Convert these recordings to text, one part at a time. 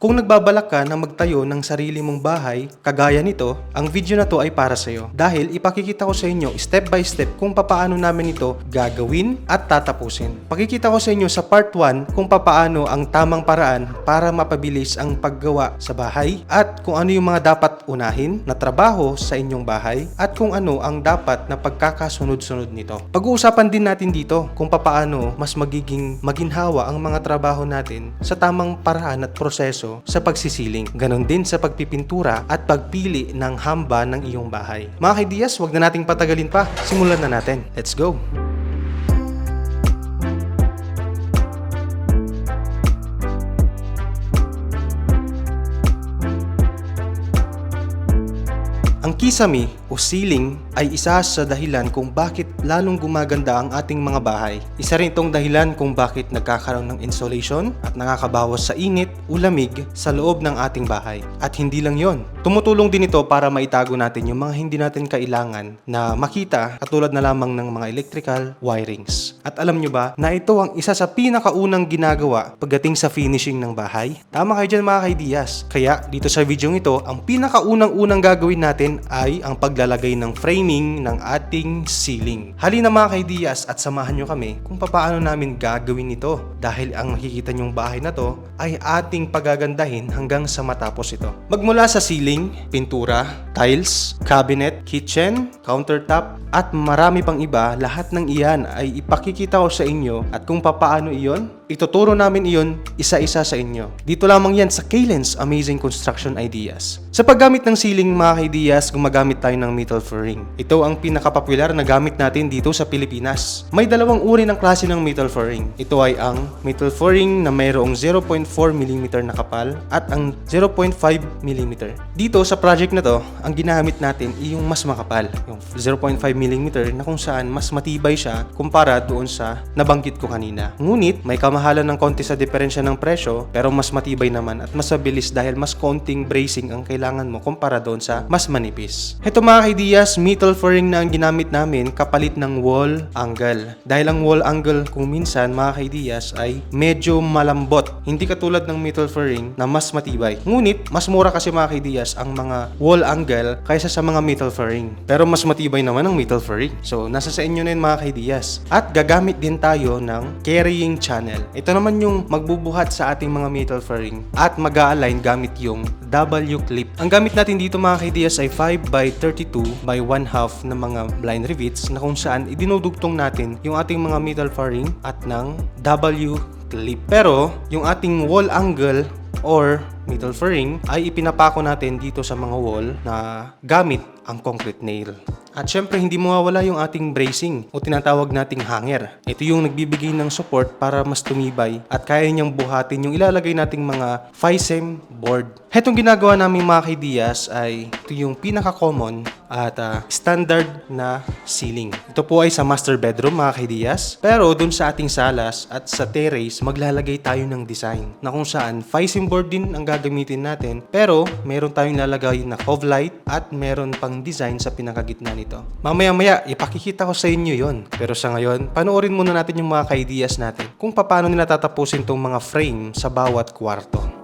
Kung nagbabalak ka na magtayo ng sarili mong bahay, kagaya nito, ang video na to ay para sa iyo. Dahil ipakikita ko sa inyo step by step kung papaano namin ito gagawin at tatapusin. Pakikita ko sa inyo sa part 1 kung papaano ang tamang paraan para mapabilis ang paggawa sa bahay at kung ano yung mga dapat unahin na trabaho sa inyong bahay at kung ano ang dapat na pagkakasunod-sunod nito. Pag-uusapan din natin dito kung papaano mas magiging maginhawa ang mga trabaho natin sa tamang paraan at proseso sa pagsisiling. Ganon din sa pagpipintura at pagpili ng hamba ng iyong bahay. Mga kaidiyas, wag na nating patagalin pa. Simulan na natin. Let's go! Ang kisame o ceiling ay isa sa dahilan kung bakit lalong gumaganda ang ating mga bahay. Isa rin itong dahilan kung bakit nagkakaroon ng insulation at nakakabawas sa init o lamig sa loob ng ating bahay. At hindi lang yon. Tumutulong din ito para maitago natin yung mga hindi natin kailangan na makita katulad na lamang ng mga electrical wirings. At alam nyo ba na ito ang isa sa pinakaunang ginagawa pagdating sa finishing ng bahay? Tama kayo dyan mga kaidiyas. Kaya dito sa video ito, ang pinakaunang-unang gagawin natin ay ang paglalagay ng framing ng ating ceiling. Halina mga kaidiyas at samahan nyo kami kung paano namin gagawin ito dahil ang nakikita nyong bahay na to ay ating pagagandahin hanggang sa matapos ito. Magmula sa ceiling, pintura, tiles, cabinet, kitchen, countertop at marami pang iba, lahat ng iyan ay ipakikita ko sa inyo at kung papaano iyon, ituturo namin iyon isa-isa sa inyo. Dito lamang yan sa Kalen's Amazing Construction Ideas. Sa paggamit ng ceiling mga kaidiyas, gumagamit tayo ng metal flooring. Ito ang pinakapopular na gamit natin dito sa Pilipinas. May dalawang uri ng klase ng metal flooring. Ito ay ang metal flooring na mayroong 0.4 mm na kapal at ang 0.5 mm. Dito sa project na to, ang ginamit natin ay yung mas makapal, yung 0.5 mm na kung saan mas matibay siya kumpara doon sa nabanggit ko kanina. Ngunit may kamahalan ng konti sa diferensya ng presyo pero mas matibay naman at mas mabilis dahil mas konting bracing ang kailangan mo kumpara doon sa mas manipis. Ito mga kaidiyas, metal flooring na ang ginamit namin kapalit ng wall angle. Dahil ang wall angle kung minsan mga kaidiyas ay medyo malambot. Hindi katulad ng metal flooring na mas matibay. Ngunit mas mura kasi mga kaidiyas ang mga wall angle kaysa sa mga metal flooring. Pero mas matibay naman ang metal flooring. So nasa sa inyo na yun mga kaidiyas. At gagamit din tayo ng carrying channel. Ito naman yung magbubuhat sa ating mga metal flooring at mag align gamit yung W-clip. Ang gamit natin dito mga kaidiyas ay 5 by 32 by 1 half na mga blind rivets na kung saan idinudugtong natin yung ating mga metal flooring at ng W-clip. Pero yung ating wall angle or metal flooring ay ipinapako natin dito sa mga wall na gamit ang concrete nail. At syempre hindi mawawala yung ating bracing o tinatawag nating hanger. Ito yung nagbibigay ng support para mas tumibay at kaya niyang buhatin yung ilalagay nating mga FISEM board. Hetong ginagawa namin mga kaidiyas ay ito yung pinaka-common at ah, standard na ceiling. Ito po ay sa master bedroom mga kaidiyas. Pero dun sa ating salas at sa terrace, maglalagay tayo ng design na kung saan FISEM board din ang gagamitin natin. Pero meron tayong lalagay na cove light at meron pang design sa pinakagitna nito. Mamaya-maya, ipakikita ko sa inyo yon. Pero sa ngayon, panoorin muna natin yung mga kaidiyas natin kung paano nila tatapusin tong mga frame sa bawat kwarto.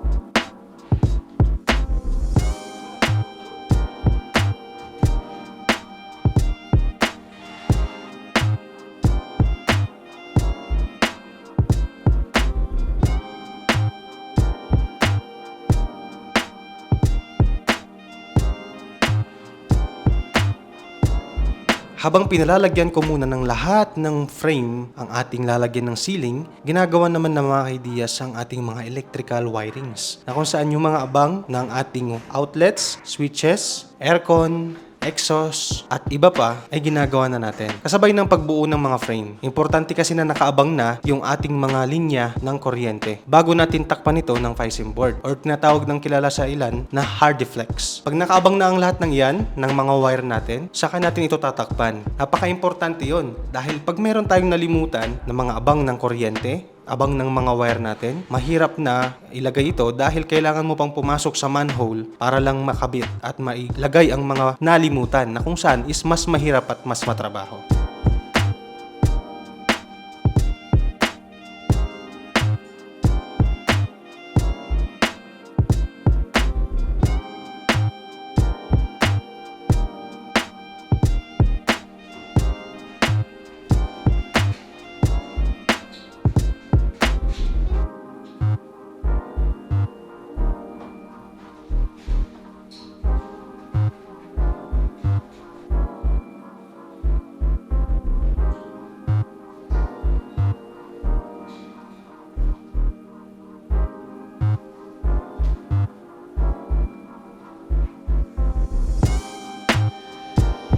Habang pinalalagyan ko muna ng lahat ng frame ang ating lalagyan ng ceiling, ginagawa naman ng mga kaidiyas ang ating mga electrical wirings na kung saan yung mga abang ng ating outlets, switches, aircon, exhaust, at iba pa ay ginagawa na natin. Kasabay ng pagbuo ng mga frame. Importante kasi na nakaabang na yung ating mga linya ng kuryente bago natin takpan ito ng Physem board or tinatawag ng kilala sa ilan na hard deflex. Pag nakaabang na ang lahat ng iyan ng mga wire natin, saka natin ito tatakpan. Napaka-importante yon dahil pag meron tayong nalimutan ng mga abang ng kuryente, abang ng mga wire natin, mahirap na ilagay ito dahil kailangan mo pang pumasok sa manhole para lang makabit at mailagay ang mga nalimutan na kung saan is mas mahirap at mas matrabaho.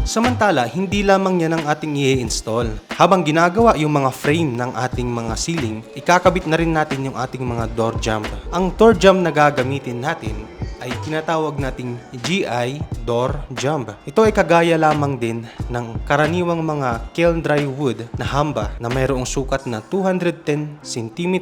Samantala, hindi lamang yan ang ating i-install. Habang ginagawa yung mga frame ng ating mga ceiling, ikakabit na rin natin yung ating mga door jamb. Ang door jamb na gagamitin natin ay tinatawag nating GI door jump. Ito ay kagaya lamang din ng karaniwang mga kiln dry wood na hamba na mayroong sukat na 210 cm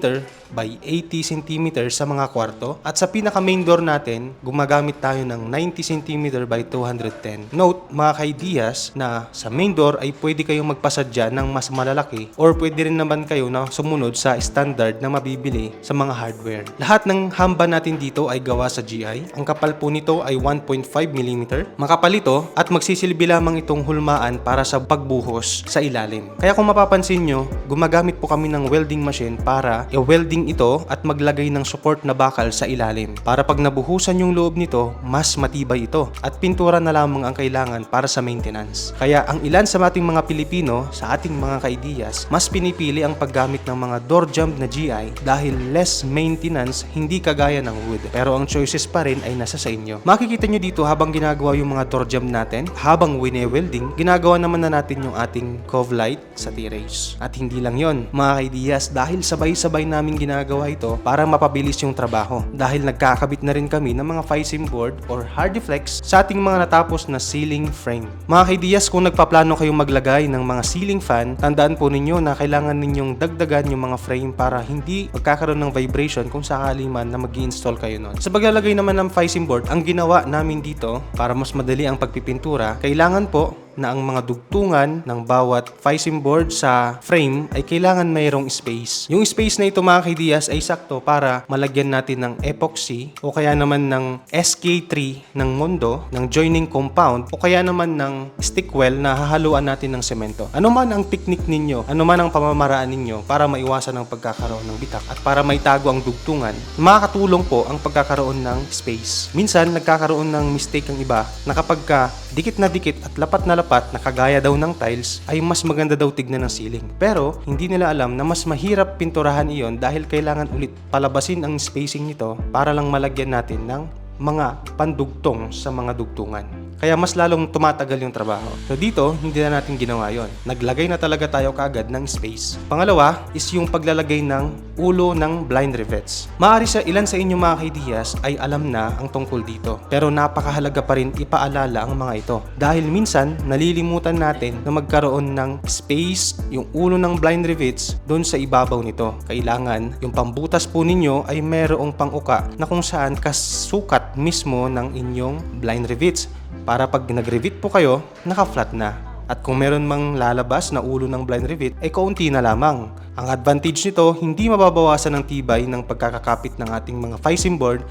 by 80 cm sa mga kwarto at sa pinaka main door natin gumagamit tayo ng 90 cm by 210. Note mga kaidiyas na sa main door ay pwede kayong magpasadya ng mas malalaki or pwede rin naman kayo na sumunod sa standard na mabibili sa mga hardware. Lahat ng hamba natin dito ay gawa sa GI. Ang kapal po nito ay 1.5 mm. Makapal ito at magsisilbi lamang itong hulmaan para sa pagbuhos sa ilalim. Kaya kung mapapansin nyo, gumagamit po kami ng welding machine para i-welding ito at maglagay ng support na bakal sa ilalim. Para pag nabuhusan yung loob nito, mas matibay ito at pintura na lamang ang kailangan para sa maintenance. Kaya ang ilan sa ating mga Pilipino, sa ating mga kaidiyas, mas pinipili ang paggamit ng mga door jump na GI dahil less maintenance, hindi kagaya ng wood. Pero ang choices pa rin ay nasa sa inyo. Makikita nyo dito habang ginagawa yung mga door jump natin, habang wine-welding, ginagawa naman na natin yung ating cove light sa T-rays. At hindi lang yon mga kaidiyas, dahil sabay-sabay namin ginagawa ito para mapabilis yung trabaho. Dahil nagkakabit na rin kami ng mga Fisim board or Hardiflex sa ating mga natapos na ceiling frame. Mga kaidiyas, kung nagpaplano kayong maglagay ng mga ceiling fan, tandaan po ninyo na kailangan ninyong dagdagan yung mga frame para hindi magkakaroon ng vibration kung sakali man na mag install kayo nun. Sa paglalagay naman ng Fisim board, ang ginawa namin dito para mas madali ang pagpipintura, kailangan po na ang mga dugtungan ng bawat Fisim board sa frame ay kailangan mayroong space. Yung space na ito mga kaidiyas ay sakto para malagyan natin ng epoxy o kaya naman ng SK3 ng Mondo, ng joining compound o kaya naman ng stickwell na hahaluan natin ng semento. Ano man ang technique ninyo, ano man ang pamamaraan ninyo para maiwasan ang pagkakaroon ng bitak at para maitago ang dugtungan, makakatulong po ang pagkakaroon ng space. Minsan nagkakaroon ng mistake ang iba na kapag ka dikit na dikit at lapat na lapat na kagaya daw ng tiles ay mas maganda daw tignan ng ceiling. Pero hindi nila alam na mas mahirap pinturahan iyon dahil kailangan ulit palabasin ang spacing nito para lang malagyan natin ng mga pandugtong sa mga dugtungan. Kaya mas lalong tumatagal yung trabaho. So dito, hindi na natin ginawa yon. Naglagay na talaga tayo kaagad ng space. Pangalawa is yung paglalagay ng ulo ng blind rivets. Maari sa ilan sa inyong mga kaidiyas ay alam na ang tungkol dito. Pero napakahalaga pa rin ipaalala ang mga ito. Dahil minsan, nalilimutan natin na magkaroon ng space yung ulo ng blind rivets doon sa ibabaw nito. Kailangan yung pambutas po ninyo ay merong panguka na kung saan kasukat mismo ng inyong blind rivets para pag nag-rivet po kayo, naka-flat na. At kung meron mang lalabas na ulo ng blind rivet, ay kaunti na lamang. Ang advantage nito, hindi mababawasan ng tibay ng pagkakakapit ng ating mga Fisim board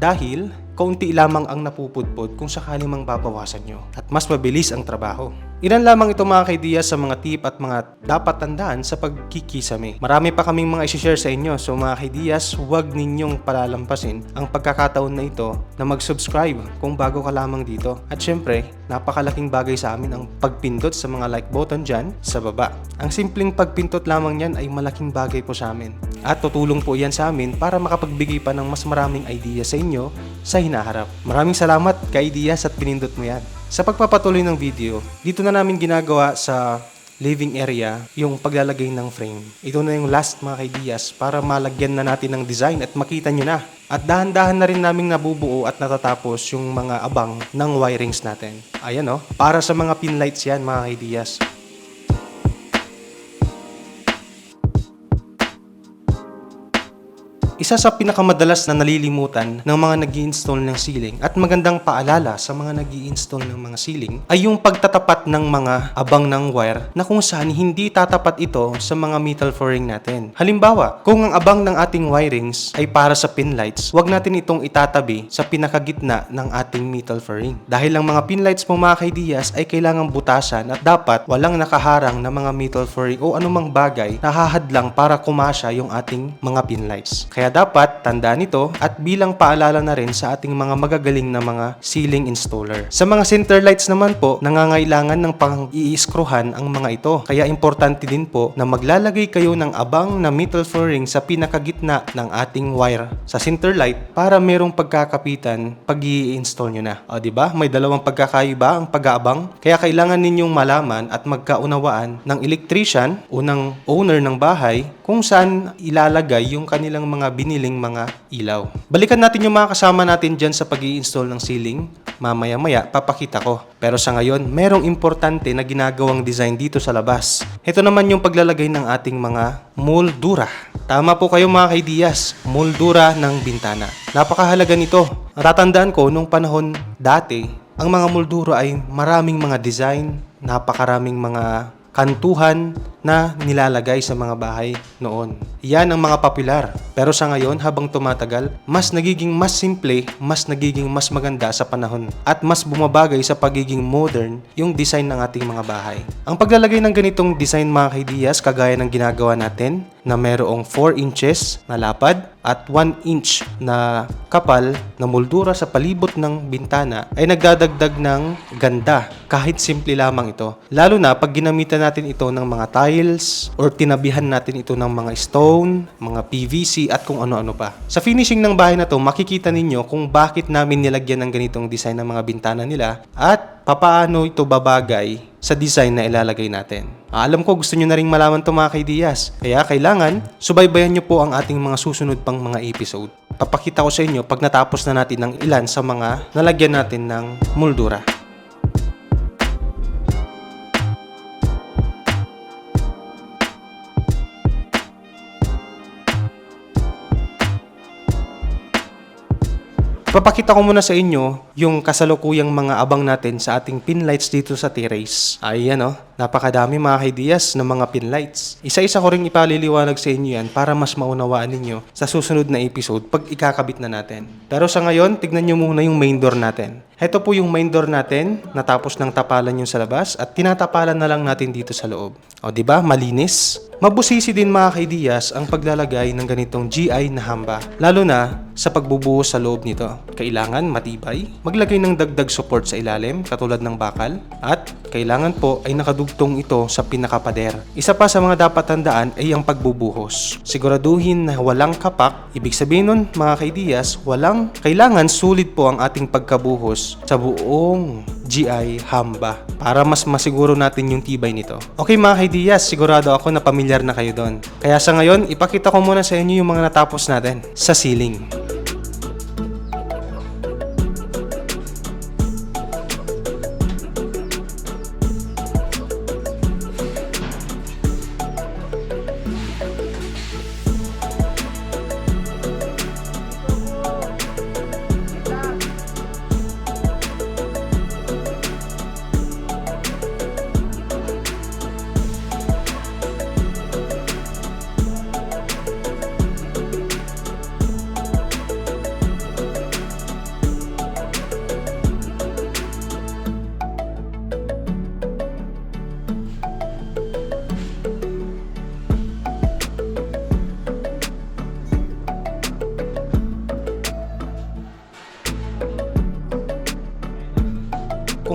dahil kaunti lamang ang napupudpod kung sakaling mang babawasan nyo at mas mabilis ang trabaho. Ilan lamang ito mga kaidiya sa mga tip at mga dapat tandaan sa pagkikisame. Marami pa kaming mga isi-share sa inyo so mga kaidiyas huwag ninyong palalampasin ang pagkakataon na ito na mag-subscribe kung bago ka lamang dito. At syempre, napakalaking bagay sa amin ang pagpindot sa mga like button dyan sa baba. Ang simpleng pagpindot lamang yan ay malaking bagay po sa amin. At tutulong po yan sa amin para makapagbigay pa ng mas maraming idea sa inyo sa hinaharap. Maraming salamat kay Ideas at pinindot mo yan. Sa pagpapatuloy ng video, dito na namin ginagawa sa living area yung paglalagay ng frame. Ito na yung last mga kaidiyas para malagyan na natin ng design at makita nyo na. At dahan-dahan na rin namin nabubuo at natatapos yung mga abang ng wirings natin. Ayan o, para sa mga pin lights yan mga kaidiyas. Isa sa pinakamadalas na nalilimutan ng mga nag install ng ceiling at magandang paalala sa mga nag install ng mga ceiling ay yung pagtatapat ng mga abang ng wire na kung saan hindi tatapat ito sa mga metal flooring natin. Halimbawa, kung ang abang ng ating wirings ay para sa pin lights, wag natin itong itatabi sa pinakagitna ng ating metal flooring. Dahil ang mga pin lights mo mga kaidiyas ay kailangang butasan at dapat walang nakaharang na mga metal flooring o anumang bagay na hahadlang para kumasya yung ating mga pin lights. Kaya Dapat tandaan ito at bilang paalala na rin sa ating mga magagaling na mga ceiling installer. Sa mga center lights naman po, nangangailangan ng pang iiskruhan ang mga ito. Kaya importante din po na maglalagay kayo ng abang na metal furring sa pinakagitna ng ating wire sa center light para merong pagkakapitan pag i-install nyo na. O, ba? May dalawang pagkakaiba ang pag-aabang. Kaya kailangan ninyong malaman at magkaunawaan ng electrician o ng owner ng bahay kung saan ilalagay yung kanilang mga biniling mga ilaw. Balikan natin yung mga kasama natin dyan sa pag install ng ceiling. Mamaya-maya, papakita ko. Pero sa ngayon, merong importante na ginagawang design dito sa labas. Ito naman yung paglalagay ng ating mga moldura. Tama po kayo mga kaidiyas, moldura ng bintana. Napakahalaga nito. Natatandaan ko nung panahon dati, ang mga moldura ay maraming mga design, napakaraming mga kantuhan na nilalagay sa mga bahay noon. Yan ang mga popular. Pero sa ngayon, habang tumatagal, mas nagiging mas simple, mas nagiging mas maganda sa panahon at mas bumabagay sa pagiging modern yung design ng ating mga bahay. Ang paglalagay ng ganitong design mga kaidiyas, kagaya ng ginagawa natin, na merong 4 inches na lapad at 1 inch na kapal na moldura sa palibot ng bintana ay nagdadagdag ng ganda kahit simple lamang ito. Lalo na pag ginamitan natin ito ng mga tiles or tinabihan natin ito ng mga stone, mga PVC at kung ano-ano pa. Sa finishing ng bahay na to, makikita ninyo kung bakit namin nilagyan ng ganitong design ng mga bintana nila at papaano ito babagay sa design na ilalagay natin. Alam ko gusto nyo na rin malaman to mga kaidiyas. Kaya kailangan, subaybayan nyo po ang ating mga susunod pang mga episode. Papakita ko sa inyo pag natapos na natin ng ilan sa mga nalagyan natin ng moldura. Papakita ko muna sa inyo yung kasalukuyang mga abang natin sa ating pin lights dito sa terrace. Ayan oh, napakadami mga kaidiyas ng mga pin lights. Isa-isa ko rin ipaliliwanag sa inyo yan para mas maunawaan ninyo sa susunod na episode pag ikakabit na natin. Pero sa ngayon, tignan nyo muna yung main door natin. Ito po yung main door natin, natapos ng tapalan yung sa labas at tinatapalan na lang natin dito sa loob. O ba? Malinis. Mabusisi din mga kaidiyas ang paglalagay ng ganitong GI na hamba, lalo na sa pagbubuhos sa loob nito. Kailangan matibay, maglagay ng dagdag support sa ilalim katulad ng bakal, at kailangan po ay nakadugtong ito sa pinakapader. Isa pa sa mga dapat tandaan ay ang pagbubuhos. Siguraduhin na walang kapak, ibig sabihin nun mga kaidiyas, walang kailangan sulit po ang ating pagkabuhos sa buong GI hamba para mas masiguro natin yung tibay nito. Okay mga kaidiyas, sigurado ako na pamilyar na kayo doon. Kaya sa ngayon, ipakita ko muna sa inyo yung mga natapos natin sa ceiling.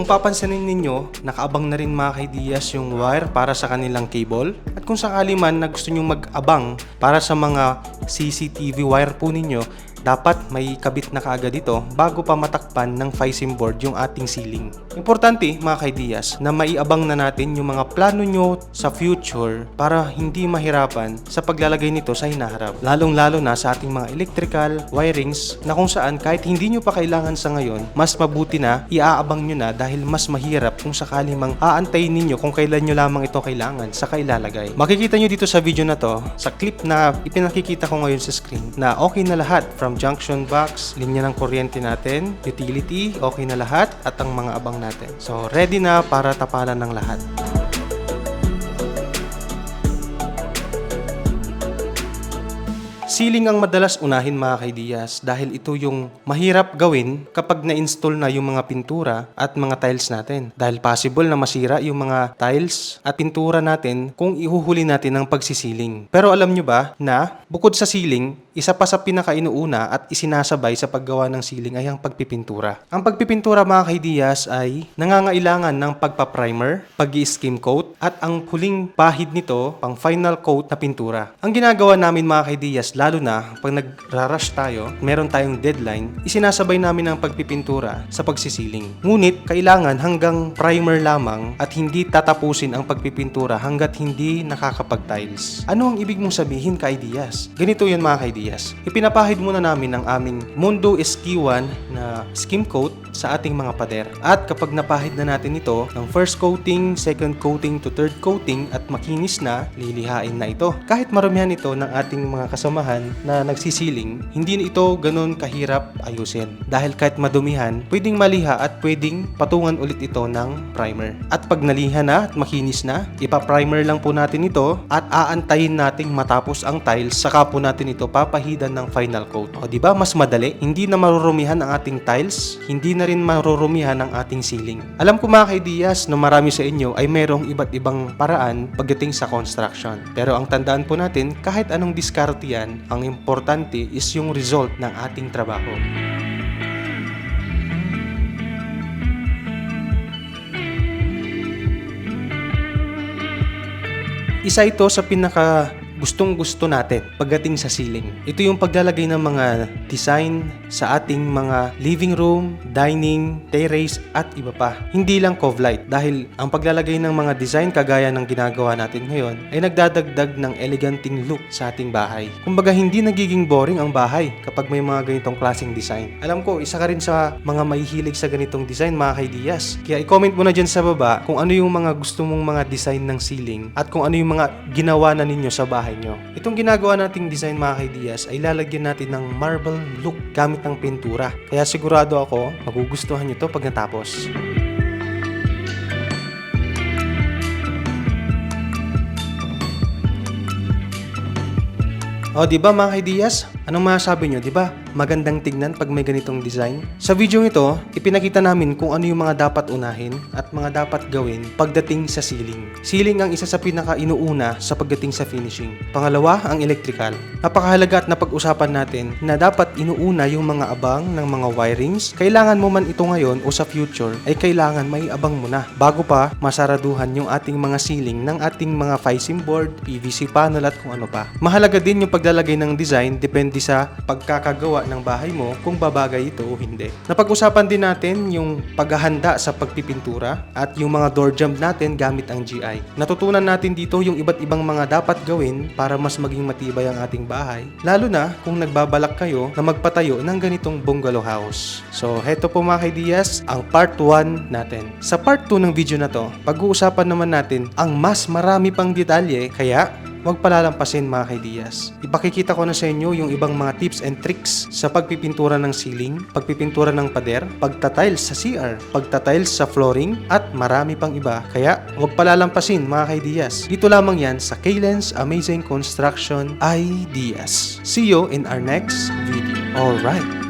Kung papansinin ninyo, nakaabang na rin mga kaidiyas yung wire para sa kanilang cable. At kung sakali man na gusto nyo mag-abang para sa mga CCTV wire po ninyo, dapat may kabit na kaagad ito bago pa matakpan ng Fisim board yung ating ceiling. Importante mga kaidiyas na maiabang na natin yung mga plano nyo sa future para hindi mahirapan sa paglalagay nito sa hinaharap. Lalong lalo na sa ating mga electrical wirings na kung saan kahit hindi nyo pa kailangan sa ngayon, mas mabuti na iaabang nyo na dahil mas mahirap kung sakali mang aantayin ninyo kung kailan nyo lamang ito kailangan sa kailalagay. Makikita nyo dito sa video na to, sa clip na ipinakikita ko ngayon sa screen, na okay na lahat from junction box, linya ng kuryente natin, utility, okay na lahat, at ang mga abang natin. So, ready na para tapalan ng lahat. Ceiling ang madalas unahin mga kaidiyas dahil ito yung mahirap gawin kapag na-install na yung mga pintura at mga tiles natin. Dahil possible na masira yung mga tiles at pintura natin kung ihuhuli natin ng pagsisiling. Pero alam nyo ba na bukod sa ceiling, isa pa sa pinakainuuna at isinasabay sa paggawa ng ceiling ay ang pagpipintura. Ang pagpipintura mga kaidiyas ay nangangailangan ng pagpa-primer, pag-skim coat, at ang huling pahid nito, pang final coat na pintura. Ang ginagawa namin mga kaidiyas, lalo na pag nagra-rush tayo, meron tayong deadline, isinasabay namin ang pagpipintura sa pagsisiling. Ngunit, kailangan hanggang primer lamang at hindi tatapusin ang pagpipintura hanggat hindi nakakapag-tiles. Ano ang ibig mong sabihin ka-ideas? Ganito yun mga ka-ideas. Ipinapahid muna namin ang aming Mundo SQ1 na skim coat sa ating mga pader. At kapag napahid na natin ito ng first coating, second coating to third coating at makinis na, lilihain na ito. Kahit maramihan ito ng ating mga kasamahan na nagsisiling, hindi ito ganun kahirap ayusin. Dahil kahit madumihan, pwedeng maliha at pwedeng patungan ulit ito ng primer. At pag naliha na at makinis na, ipa-primer lang po natin ito at aantayin nating matapos ang tiles saka po natin ito papahidan ng final coat. O ba mas madali? Hindi na marurumihan ang ating tiles, hindi na rin marurumihan ang ating ceiling. Alam ko mga kaidiyas na marami sa inyo ay mayroong iba't ibang paraan pagdating sa construction. Pero ang tandaan po natin, kahit anong diskarte yan, ang importante is yung result ng ating trabaho. Isa ito sa pinaka gustong gusto natin pagdating sa ceiling. Ito yung paglalagay ng mga design sa ating mga living room, dining, terrace at iba pa. Hindi lang cove light dahil ang paglalagay ng mga design kagaya ng ginagawa natin ngayon ay nagdadagdag ng eleganting look sa ating bahay. Kumbaga hindi nagiging boring ang bahay kapag may mga ganitong klaseng design. Alam ko, isa ka rin sa mga mahihilig sa ganitong design mga kaidiyas. Kaya i-comment mo na dyan sa baba kung ano yung mga gusto mong mga design ng ceiling at kung ano yung mga ginawa na ninyo sa bahay nyo. Itong ginagawa nating design mga kaidiyas ay lalagyan natin ng marble look gamit ng pintura. Kaya sigurado ako magugustuhan nyo to pag natapos. O, di ba mga kaidiyas? Anong masasabi nyo, di ba? Magandang tignan pag may ganitong design. Sa video ito, ipinakita namin kung ano yung mga dapat unahin at mga dapat gawin pagdating sa ceiling. Ceiling ang isa sa pinaka-inuuna sa pagdating sa finishing. Pangalawa, ang electrical. Napakahalaga at napag-usapan natin na dapat inuuna yung mga abang ng mga wirings. Kailangan mo man ito ngayon o sa future, ay kailangan may abang mo na bago pa masaraduhan yung ating mga ceiling ng ating mga facing board, PVC panel at kung ano pa. Mahalaga din yung paglalagay ng design depende sa pagkakagawa ng bahay mo kung babagay ito o hindi. Napag-usapan din natin yung paghahanda sa pagpipintura at yung mga door jamb natin gamit ang GI. Natutunan natin dito yung iba't ibang mga dapat gawin para mas maging matibay ang ating bahay, lalo na kung nagbabalak kayo na magpatayo ng ganitong bungalow house. So, heto po mga kaidiyas, ang part 1 natin. Sa part 2 ng video na to, pag-uusapan naman natin ang mas marami pang detalye, kaya Huwag palalampasin mga kaidiyas. Ipakikita ko na sa inyo yung ibang mga tips and tricks sa pagpipintura ng ceiling, pagpipintura ng pader, pagtatiles sa CR, pagtatiles sa flooring, at marami pang iba. Kaya huwag palalampasin mga kaidiyas. Dito lamang yan sa Kalen's Amazing Construction Ideas. See you in our next video. Alright.